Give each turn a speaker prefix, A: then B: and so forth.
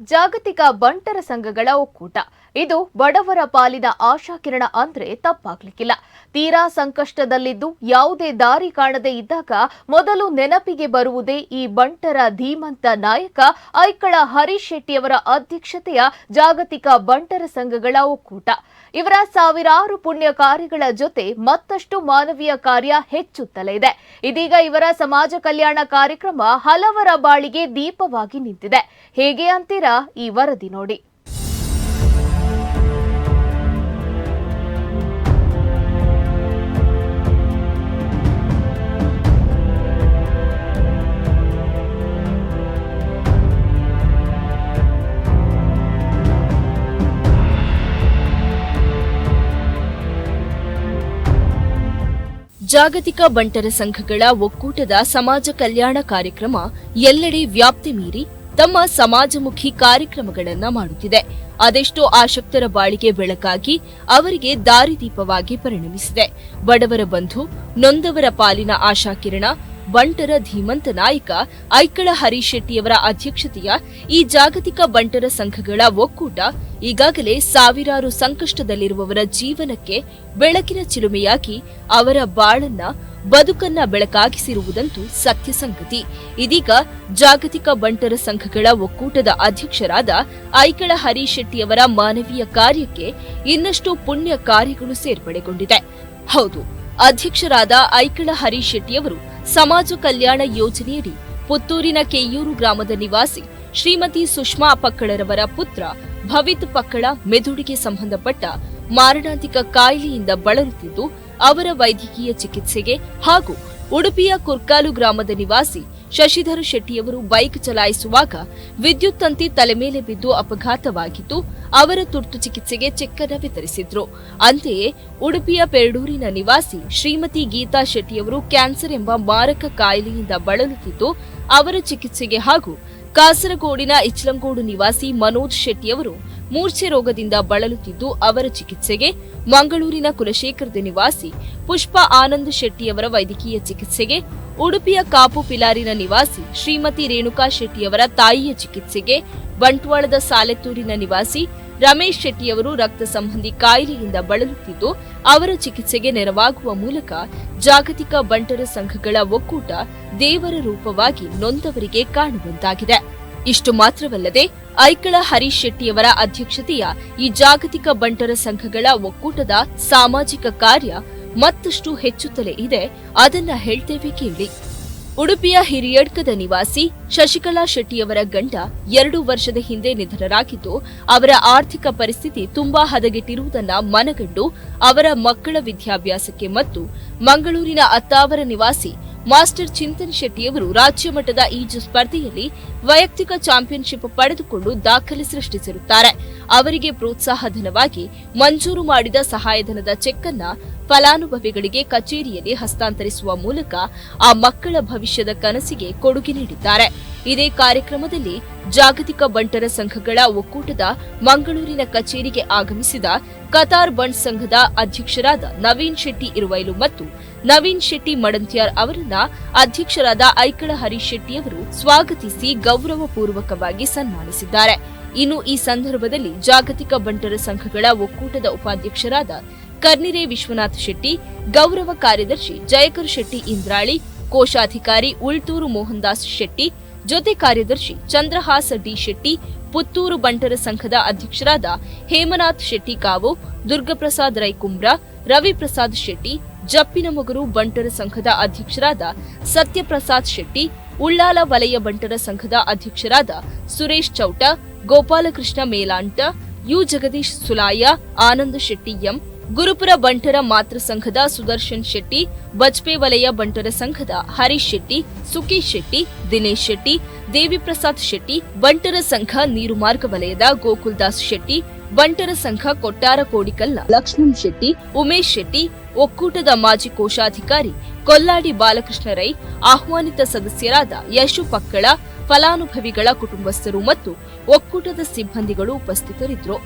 A: ಜಾಗತಿಕ ಬಂಟರ ಸಂಘಗಳ ಒಕ್ಕೂಟ. ಇದು ಬಡವರ ಪಾಲಿನ ಆಶಾಕಿರಣ ಅಂದ್ರೆ ತಪ್ಪಾಗ್ಲಿಕ್ಕಿಲ್ಲ. ತೀರಾ ಸಂಕಷ್ಟದಲ್ಲಿದ್ದು ಯಾವುದೇ ದಾರಿ ಕಾಣದೇ ಇದ್ದಾಗ ಮೊದಲು ನೆನಪಿಗೆ ಬರುವುದೇ ಈ ಬಂಟರ ಧೀಮಂತ ನಾಯಕ ಐಕಳ ಹರೀಶ್ ಶೆಟ್ಟಿಯವರ ಅಧ್ಯಕ್ಷತೆಯ ಜಾಗತಿಕ ಬಂಟರ ಸಂಘಗಳ ಒಕ್ಕೂಟ. ಇವರ ಸಾವಿರಾರು ಪುಣ್ಯ ಕಾರ್ಯಗಳ ಜೊತೆ ಮತ್ತಷ್ಟು ಮಾನವೀಯ ಕಾರ್ಯ ಹೆಚ್ಚುತ್ತಲೇ ಇದೆ. ಇದೀಗ ಇವರ ಸಮಾಜ ಕಲ್ಯಾಣ ಕಾರ್ಯಕ್ರಮ ಹಲವರ ಬಾಳಿಗೆ ದೀಪವಾಗಿ ನಿಂತಿದೆ. ಹೇಗೆ ಅಂತೀರಾ? ಈ ವರದಿ ನೋಡಿ.
B: ಜಾಗತಿಕ ಬಂಟರ ಸಂಘಗಳ ಒಕ್ಕೂಟದ ಸಮಾಜ ಕಲ್ಯಾಣ ಕಾರ್ಯಕ್ರಮ ಎಲ್ಲೆಡೆ ವ್ಯಾಪ್ತಿ ಮೀರಿ ತಮ್ಮ ಸಮಾಜಮುಖಿ ಕಾರ್ಯಕ್ರಮಗಳನ್ನ ಮಾಡುತ್ತಿದೆ. ಅದೆಷ್ಟೋ ಆಶಕ್ತರ ಬಾಳಿಗೆ ಬೆಳಕಾಗಿ ಅವರಿಗೆ ದಾರಿದೀಪವಾಗಿ ಪರಿಣಮಿಸಿದೆ. ಬಡವರ ಬಂಧು, ನೊಂದವರ ಪಾಲಿನ ಆಶಾಕಿರಣ, ಬಂಟರ ಧೀಮಂತ ನಾಯಕ, ಐಕಳ ಹರೀಶ್ ಶೆಟ್ಟಿಯವರ ಅಧ್ಯಕ್ಷತೆಯ ಈ ಜಾಗತಿಕ ಬಂಟರ ಸಂಘಗಳ ಒಕ್ಕೂಟ ಈಗಾಗಲೇ ಸಾವಿರಾರು ಸಂಕಷ್ಟದಲ್ಲಿರುವವರ ಜೀವನಕ್ಕೆ ಬೆಳಕಿನ ಚಿಲುಮೆಯಾಗಿ ಅವರ ಬಾಳನ್ನ ಬದುಕನ್ನ ಬೆಳಕಾಗಿಸಿರುವುದಂತೂ ಸತ್ಯ ಸಂಗತಿ. ಇದೀಗ ಜಾಗತಿಕ ಬಂಟರ ಸಂಘಗಳ ಒಕ್ಕೂಟದ ಅಧ್ಯಕ್ಷರಾದ ಐಕಳ ಹರೀಶ್ ಶೆಟ್ಟಿಯವರ ಮಾನವೀಯ ಕಾರ್ಯಕ್ಕೆ ಇನ್ನಷ್ಟು ಪುಣ್ಯ ಕಾರ್ಯಗಳು ಸೇರ್ಪಡೆಗೊಂಡಿದೆ. ಹೌದು, ಅಧ್ಯಕ್ಷರಾದ ಐಕಳ ಹರೀಶ್ ಶೆಟ್ಟಿಯವರು ಸಮಾಜ ಕಲ್ಯಾಣ ಯೋಜನೆಯಡಿ ಪುತ್ತೂರಿನ ಕೆಯ್ಯೂರು ಗ್ರಾಮದ ನಿವಾಸಿ ಶ್ರೀಮತಿ ಸುಷ್ಮಾ ಪಕ್ಕಳರವರ ಪುತ್ರ ಭವಿತ್ ಪಕ್ಕಳ ಮೆದುಳಿಗೆ ಸಂಬಂಧಪಟ್ಟ ಮಾರಣಾಂತಿಕ ಕಾಯಿಲೆಯಿಂದ ಬಳಲುತ್ತಿದ್ದು, ಅವರ ವೈದ್ಯಕೀಯ ಚಿಕಿತ್ಸೆಗೆ ಹಾಗೂ ಉಡುಪಿಯ ಕುರ್ಕಾಲು ಗ್ರಾಮದ ನಿವಾಸಿ ಶಶಿಧರ ಶೆಟ್ಟಿಯವರು ಬೈಕ್ ಚಲಾಯಿಸುವಾಗ ವಿದ್ಯುತ್ ತಂತಿ ತಲೆ ಮೇಲೆ ಬಿದ್ದು ಅಪಘಾತವಾಗಿದ್ದು, ಅವರ ತುರ್ತು ಚಿಕಿತ್ಸೆಗೆ ಚೆಕ್ಕನ್ನು ವಿತರಿಸಿದ್ರು. ಅಂತೆಯೇ, ಉಡುಪಿಯ ಪೆರಡೂರಿನ ನಿವಾಸಿ ಶ್ರೀಮತಿ ಗೀತಾ ಶೆಟ್ಟಿಯವರು ಕ್ಯಾನ್ಸರ್ ಎಂಬ ಮಾರಕ ಕಾಯಿಲೆಯಿಂದ ಬಳಲುತ್ತಿದ್ದು, ಅವರ ಚಿಕಿತ್ಸೆಗೆ ಹಾಗೂ ಕಾಸರಗೋಡಿನ ಇಚ್ಲಂಗೋಡು ನಿವಾಸಿ ಮನೋಜ್ ಶೆಟ್ಟಿಯವರು ಮೂರ್ಛೆ ರೋಗದಿಂದ ಬಳಲುತ್ತಿದ್ದು ಅವರ ಚಿಕಿತ್ಸೆಗೆ ಮಂಗಳೂರಿನ ಕುಲಶೇಖರದ ನಿವಾಸಿ ಪುಷ್ಪ ಆನಂದ್ ಶೆಟ್ಟಿಯವರ ವೈದ್ಯಕೀಯ ಚಿಕಿತ್ಸೆಗೆ ಉಡುಪಿಯ ಕಾಪು ಪಿಲಾರಿನ ನಿವಾಸಿ ಶ್ರೀಮತಿ ರೇಣುಕಾ ಶೆಟ್ಟಿಯವರ ತಾಯಿಯ ಚಿಕಿತ್ಸೆಗೆ ಬಂಟ್ವಾಳದ ಸಾಲೆತ್ತೂರಿನ ನಿವಾಸಿ ರಮೇಶ್ ಶೆಟ್ಟಿಯವರು ರಕ್ತ ಸಂಬಂಧಿ ಕಾಯಿಲೆಯಿಂದ ಬಳಲುತ್ತಿದ್ದು ಅವರ ಚಿಕಿತ್ಸೆಗೆ ನೆರವಾಗುವ ಮೂಲಕ ಜಾಗತಿಕ ಬಂಟರ ಸಂಘಗಳ ಒಕ್ಕೂಟ ದೇವರ ರೂಪವಾಗಿ ನೊಂದವರಿಗೆ ಕಾಣುವಂತಾಗಿದೆ. ಇಷ್ಟು ಮಾತ್ರವಲ್ಲದೆ ಐಕಳ ಹರೀಶ್ ಶೆಟ್ಟಿಯವರ ಅಧ್ಯಕ್ಷತೆಯ ಈ ಜಾಗತಿಕ ಬಂಟರ ಸಂಘಗಳ ಒಕ್ಕೂಟದ ಸಾಮಾಜಿಕ ಕಾರ್ಯ ಮತ್ತಷ್ಟು ಹೆಚ್ಚುತ್ತಲೇ ಇದೆ. ಅದನ್ನ ಹೇಳ್ತೇವೆ ಕೇಳಿ. ಉಡುಪಿಯ ಹಿರಿಯಡ್ಕದ ನಿವಾಸಿ ಶಶಿಕಲಾ ಶೆಟ್ಟಿಯವರ ಗಂಡ ಎರಡು ವರ್ಷದ ಹಿಂದೆ ನಿಧನರಾಗಿದ್ದು, ಅವರ ಆರ್ಥಿಕ ಪರಿಸ್ಥಿತಿ ತುಂಬಾ ಹದಗೆಟ್ಟಿರುವುದನ್ನ ಮನಗಂಡು ಅವರ ಮಕ್ಕಳ ವಿದ್ಯಾಭ್ಯಾಸಕ್ಕೆ ಮತ್ತು ಮಂಗಳೂರಿನ ಅತ್ತಾವರ ನಿವಾಸಿ ಮಾಸ್ಟರ್ ಚಿಂತನ್ ಶೆಟ್ಟಿಯವರು ರಾಜ್ಯ ಮಟ್ಟದ ಈಜು ಸ್ಪರ್ಧೆಯಲ್ಲಿ ವೈಯಕ್ತಿಕ ಚಾಂಪಿಯನ್ಶಿಪ್ ಪಡೆದುಕೊಂಡು ದಾಖಲೆ ಸೃಷ್ಟಿಸಿರುತ್ತಾರೆ. ಅವರಿಗೆ ಪ್ರೋತ್ಸಾಹ ಧನವಾಗಿ ಮಂಜೂರು ಮಾಡಿದ ಸಹಾಯಧನದ ಚೆಕ್ ಅನ್ನ ಫಲಾನುಭವಿಗಳಿಗೆ ಕಚೇರಿಯಲ್ಲಿ ಹಸ್ತಾಂತರಿಸುವ ಮೂಲಕ ಆ ಮಕ್ಕಳ ಭವಿಷ್ಯದ ಕನಸಿಗೆ ಕೊಡುಗೆ ನೀಡಿದ್ದಾರೆ. ಇದೇ ಕಾರ್ಯಕ್ರಮದಲ್ಲಿ ಜಾಗತಿಕ ಬಂಟರ ಸಂಘಗಳ ಒಕ್ಕೂಟದ ಮಂಗಳೂರಿನ ಕಚೇರಿಗೆ ಆಗಮಿಸಿದ ಕತಾರ್ ಬಂಟ್ ಸಂಘದ ಅಧ್ಯಕ್ಷರಾದ ನವೀನ್ ಶೆಟ್ಟಿ ಇರುವೈಲು ಮತ್ತು ನವೀನ್ ಶೆಟ್ಟಿ ಮಡಂತ್ಯಾರ್ ಅವರನ್ನ ಅಧ್ಯಕ್ಷರಾದ ಐಕಳ ಹರೀಶ್ ಶೆಟ್ಟಿಯವರು ಸ್ವಾಗತಿಸಿ ಗೌರವಪೂರ್ವಕವಾಗಿ ಸನ್ಮಾನಿಸಿದ್ದಾರೆ. ಇನ್ನು ಈ ಸಂದರ್ಭದಲ್ಲಿ ಜಾಗತಿಕ ಬಂಟರ ಸಂಘಗಳ ಒಕ್ಕೂಟದ ಉಪಾಧ್ಯಕ್ಷರಾದ ಕರ್ನಿರೆ ವಿಶ್ವನಾಥ್ ಶೆಟ್ಟಿ, ಗೌರವ ಕಾರ್ಯದರ್ಶಿ ಜಯಕರ್ ಶೆಟ್ಟಿ ಇಂದ್ರಾಳಿ, ಕೋಶಾಧಿಕಾರಿ ಉಳ್ತೂರು ಮೋಹನ್ದಾಸ್ ಶೆಟ್ಟಿ, ಜೊತೆ ಕಾರ್ಯದರ್ಶಿ ಚಂದ್ರಹಾಸ ಡಿ ಶೆಟ್ಟಿ, ಪುತ್ತೂರು ಬಂಟರ ಸಂಘದ ಅಧ್ಯಕ್ಷರಾದ ಹೇಮನಾಥ್ ಶೆಟ್ಟಿ ಕಾವು, ದುರ್ಗಪ್ರಸಾದ್ ರೈಕುಂಬ್ರ ರವಿಪ್ರಸಾದ್ ಶೆಟ್ಟಿ, ಜಪ್ಪಿನ ಮೊಗರು ಬಂಟರ ಸಂಘದ ಅಧ್ಯಕ್ಷರಾದ ಸತ್ಯಪ್ರಸಾದ್ ಶೆಟ್ಟಿ, ಉಳ್ಳಾಲ ವಲಯ ಬಂಟರ ಸಂಘದ ಅಧ್ಯಕ್ಷರಾದ ಸುರೇಶ್ ಚೌಟ, ಗೋಪಾಲಕೃಷ್ಣ ಮೇಲಾಂಟ, ಯು ಜಗದೀಶ್ ಸುಲಾಯ, ಆನಂದ್ ಶೆಟ್ಟಿ ಎಂ ಗುರುಪುರ ಬಂಟರ ಮಾತೃ ಸಂಘದ ಸುದರ್ಶನ್ ಶೆಟ್ಟಿ, ಬಜ್ಪೆ ವಲಯ ಬಂಟರ ಸಂಘದ ಹರೀಶ್ ಶೆಟ್ಟಿ ಸುಕಿ ಶೆಟ್ಟಿ, ದಿನೇಶ್ ಶೆಟ್ಟಿ, ದೇವಿಪ್ರಸಾದ್ ಶೆಟ್ಟಿ, ಬಂಟರ ಸಂಘ ನೀರು ಮಾರ್ಗ ವಲಯದ ಗೋಕುಲ್ದಾಸ್ ಶೆಟ್ಟಿ, ಬಂಟರ ಸಂಘ ಕೊಟ್ಟಾರ ಕೋಡಿಕಲ್ನ ಲಕ್ಷ್ಮಣ್ ಶೆಟ್ಟಿ, ಉಮೇಶ್ ಶೆಟ್ಟಿ, ಒಕ್ಕೂಟದ ಮಾಜಿ ಕೋಶಾಧಿಕಾರಿ ಕೊಲ್ಲಾಡಿ ಬಾಲಕೃಷ್ಣ ರೈ, ಆಹ್ವಾನಿತ ಸದಸ್ಯರಾದ ಯಶು ಪಕ್ಕಳ, ಫಲಾನುಭವಿಗಳ ಕುಟುಂಬಸ್ಥರು ಮತ್ತು ಒಕ್ಕೂಟದ ಸಿಬ್ಬಂದಿಗಳು ಉಪಸ್ಥಿತರಿದ್ದರು.